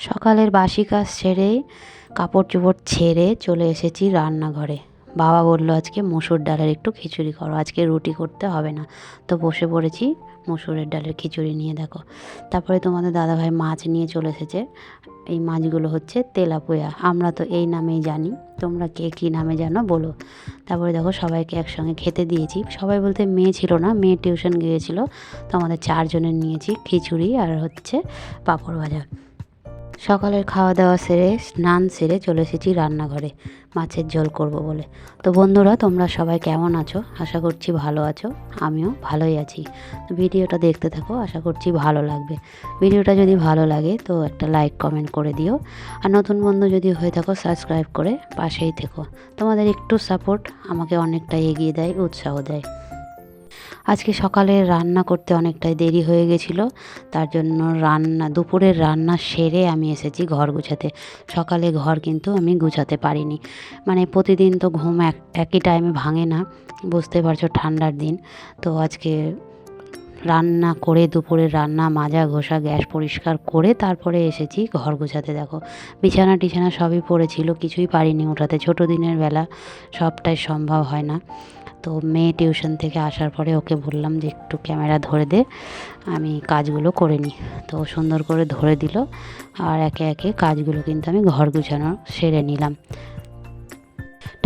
সকালের বাসি কাজ সেরে কাপড় চোপড় ছেড়ে চলে এসেছি রান্নাঘরে। বাবা বলল, আজকে মসুর ডালের একটু খিচুড়ি করো, আজকে রুটি করতে হবে না। তো বসে পড়েছি মসুরের ডালের খিচুড়ি নিয়ে, দেখো। তারপরে তোমাদের দাদাভাই মাছ নিয়ে চলে এসেছে। এই মাছগুলো হচ্ছে তেলাপোয়া। আমরা তো এই নামেই জানি। তোমরা কে কী নামে জানো বলো। তারপরে দেখো, সবাইকে একসঙ্গে খেতে দিয়েছি। সবাই বলতে মেয়ে ছিল না, মেয়ে টিউশন গিয়েছিল। তো আমাদের চারজনের নিয়েছি খিচুড়ি আর হচ্ছে পাঁপড় ভাজা। সকালের খাওয়া দাওয়া সেরে, স্নান সেরে চলে এসেছি রান্নাঘরে। মাছের ঝোল করব বলে। তো বন্ধুরা, তোমরা সবাই কেমন আছো? আশা করছি ভালো আছো। আমিও ভালোই আছি। তো ভিডিওটা দেখতে থাকো, আশা করছি ভালো লাগবে। ভিডিওটা যদি ভালো লাগে, তো একটা লাইক, কমেন্ট করে দিও। আর নতুন বন্ধু যদি হয়ে থাকো, সাবস্ক্রাইব করে পাশেই থেকো। তোমাদের একটু সাপোর্ট আমাকে অনেকটা এগিয়ে দেয়, উৎসাহ দেয়। আজকে সকালে রান্না করতে অনেকটাই দেরি হয়ে গেছিল, তার জন্য রান্না, দুপুরের রান্না সেরে আমি এসেছি ঘর গুছাতে। সকালে ঘর কিন্তু আমি গুছাতে পারিনি। মানে প্রতিদিন তো ঘুম এক, একই টাইমে ভাঙে না, বুঝতে পারছ ঠান্ডার দিন। তো আজকে রান্না করে, দুপুরের রান্না, মাজা, ঘষা, গ্যাস পরিষ্কার করে তারপরে এসেছি ঘর গোছাতে, দেখো। বিছানা টিছানা সবই পড়েছিল, কিছুই পারিনি ওঠাতে ছোটো দিনের বেলা সবটাই সম্ভব হয় না। তো মেয়ে টিউশন থেকে আসার পরে ওকে বললাম যে একটু ক্যামেরা ধরে দে, আমি কাজগুলো করে নিই। তো সুন্দর করে ধরে দিল আর একে একে কাজগুলো কিন্তু আমি ঘর গুছানো সেরে নিলাম।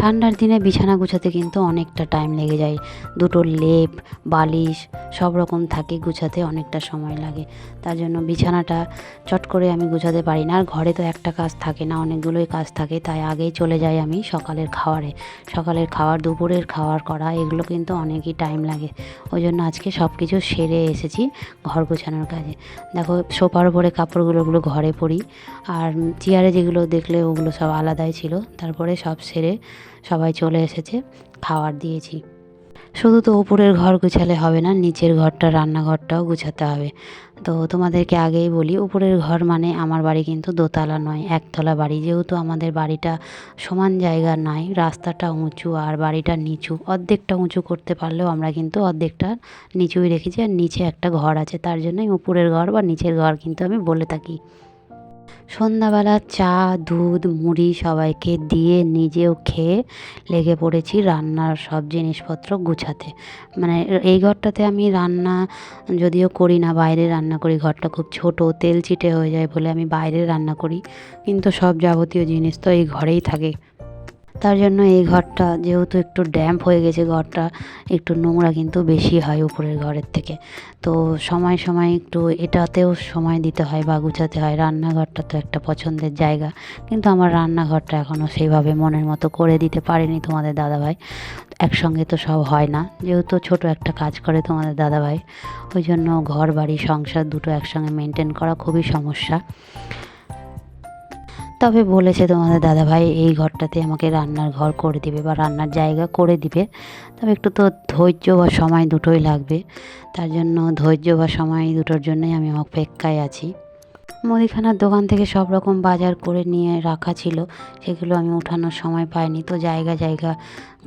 ঠান্ডার দিনে বিছানা গুছাতে কিন্তু অনেকটা টাইম লেগে যায়। দুটো লেপ, বালিশ, সব রকম থাকে গুছাতে অনেকটা সময় লাগে। তার জন্য বিছানাটা চট করে আমি গুছাতে পারি না। আর ঘরে তো একটা কাজ থাকে না, অনেকগুলোই কাজ থাকে, তাই আগেই চলে যাই আমি সকালের খাওয়ারে। সকালের খাওয়ার, দুপুরের খাওয়ার করা এগুলো কিন্তু অনেকই টাইম লাগে। ওই জন্য আজকে সব কিছু সেরে এসেছি ঘর গোছানোর কাজে। দেখো, সোফার উপরে কাপড়গুলো ওগুলো ঘরে পরি। আর চেয়ারে যেগুলো দেখলে ওগুলো সব আলাদাই ছিল। তারপরে সব সেরে সবাই চলে এসেছে খাবার দিয়েছি। শুধু তো উপরের ঘর গুছালে হবে না, নিচের ঘরটা, রান্নাঘরটাও গুছাতে হবে। তো তোমাদেরকে আগেই বলি উপরের ঘর মানে আমার বাড়ি কিন্তু দোতলা নয়, একতলা বাড়ি। যেহেতু আমাদের বাড়িটা সমান জায়গা নয় রাস্তাটা উঁচু আর বাড়িটা নিচু, অর্ধেকটা উঁচু করতে পারলেও আমরা কিন্তু অর্ধেকটা নিচুই রেখেছি আর নিচে একটা ঘর আছে। তার জন্যই উপরের ঘর বা নিচের ঘর কিন্তু আমি বলে থাকি। সন্ধ্যাবেলা চা, দুধ, মুড়ি সবাইকে দিয়ে নিজেও খেয়ে লেগে পড়েছি রান্নার সব জিনিসপত্র গুছাতে। মানে এই ঘরটাতে আমি রান্না যদিও করি না, বাইরে রান্না করি, ঘরটা খুব ছোট তেল চিটে হয়ে যায় বলে আমি বাইরে রান্না করি। কিন্তু সব যাবতীয় জিনিস তো এই ঘরেই থাকে। তার জন্য এই ঘরটা যেহেতু একটু ড্যাম্প হয়ে গেছে, ঘরটা একটু নোংরা কিন্তু বেশি হয় উপরের ঘরের থেকে। তো সময় সময় একটু এটাতেও সময় দিতে হয় বা গুছাতে হয়। রান্নাঘরটা তো একটা পছন্দের জায়গা। কিন্তু আমার রান্নাঘরটা এখনও সেইভাবে মনের মতো করে দিতে পারেনি তোমাদের দাদাভাই। একসঙ্গে তো সব হয় না। যেহেতু ছোট একটা কাজ করে তোমাদের দাদাভাই, ওই জন্য ঘর বাড়ি সংসার দুটো একসঙ্গে মেনটেন করা খুবই সমস্যা। তবে বলেছে তোমাদের দাদাভাই, এই ঘরটাতে আমাকে রান্নার ঘর করে দিবে বা রান্নার জায়গা করে দিবে। তবে একটু তো ধৈর্য বা সময় দুটোই লাগবে। তার জন্য ধৈর্য বা সময় দুটোর জন্যই আমি অপেক্ষায় আছি। মুদিখানার দোকান থেকে সব রকম বাজার করে নিয়ে রাখা ছিল, সেগুলো আমি উঠানোর সময় পাইনি। তো জায়গা জায়গা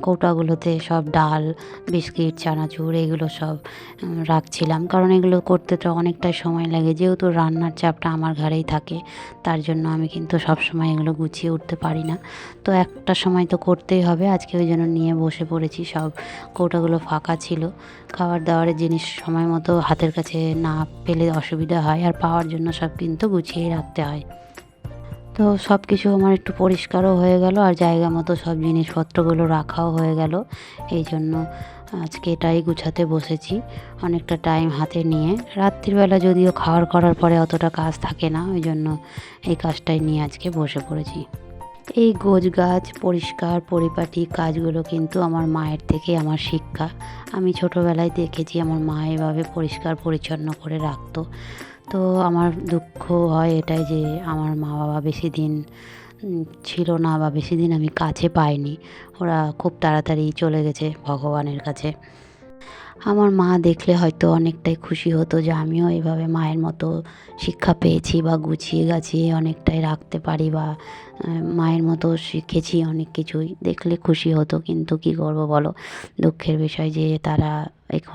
কৌটাগুলোতে সব ডাল, বিস্কিট, চানাচুর এগুলো সব রাখছিলাম। কারণ এগুলো করতে তো অনেকটাই সময় লাগে। যেহেতু রান্নার চাপটা আমার ঘাড়েই থাকে, তার জন্য আমি কিন্তু সব সময় এগুলো গুছিয়ে উঠতে পারি না। তো একটা সময় তো করতেই হবে। আজকে ওই জন্য নিয়ে বসে পড়েছি। সব কৌটাগুলো ফাঁকা ছিল। খাবার দাবারের জিনিস সময় মতো হাতের কাছে না পেলে অসুবিধা হয়। আর পাওয়ার জন্য সব কিন্তু গুছিয়ে রাখতে হয়। তো সব কিছু আমার একটু পরিষ্কারও হয়ে গেল আর জায়গা মতো সব জিনিসপত্রগুলো রাখাও হয়ে গেল। এই জন্য আজকে এটাই গুছাতে বসেছি অনেকটা টাইম হাতে নিয়ে। রাত্রিবেলা যদিও খাওয়ার করার পরে অতটা কাজ থাকে না, ওই জন্য এই কাজটাই নিয়ে আজকে বসে পড়েছি। এই গোছ গাছ, পরিষ্কার, পরিপাটি কাজগুলো কিন্তু আমার মায়ের থেকে আমার শিক্ষা। আমি ছোটোবেলায় দেখেছি আমার মা এভাবে পরিষ্কার পরিচ্ছন্ন করে রাখতো। তো আমার দুঃখ হয় এটাই যে আমার মা বাবা বেশি দিন ছিল না বা বেশি দিন আমি কাছে পাইনি। ওরা খুব তাড়াতাড়ি চলে গেছে ভগবানের কাছে। আমার মা দেখলে হয়তো অনেকটাই খুশি হতো যে আমিও এভাবে মায়ের মতো শিক্ষা পেয়েছি বা গুছিয়ে গাছিয়ে অনেকটাই রাখতে পারি বা মায়ের মতো শিখেছি অনেক কিছুই। দেখলে খুশি হতো, কিন্তু কি করব বলো? দুঃখের বিষয় যে তারা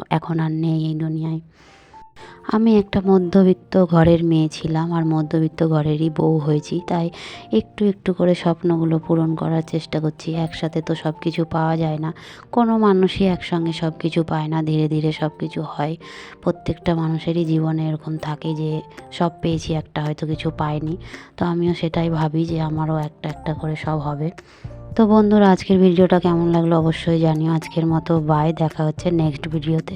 এখন আর নেই এই দুনিয়ায়। আমি একটা মধ্যবিত্ত ঘরের মেয়ে ছিলাম আর মধ্যবিত্ত ঘরেরই বউ হয়েছি, তাই একটু একটু করে স্বপ্নগুলো পূরণ করার চেষ্টা করছি। একসাথে তো সব কিছু পাওয়া যায় না। কোনো মানুষই একসঙ্গে সব কিছু পায় না, ধীরে ধীরে সব কিছু হয়। প্রত্যেকটা মানুষেরই জীবনে এরকম থাকে যে, সব পেয়েছি, একটা হয়তো কিছু পাইনি। তো আমিও সেটাই ভাবি যে, আমারও একটা একটা করে সব হবে। তো বন্ধুরা, আজকের ভিডিওটা কেমন লাগল অবশ্যই জানিও। আজকের মতো বাই দেখা হচ্ছে নেক্সট ভিডিওতে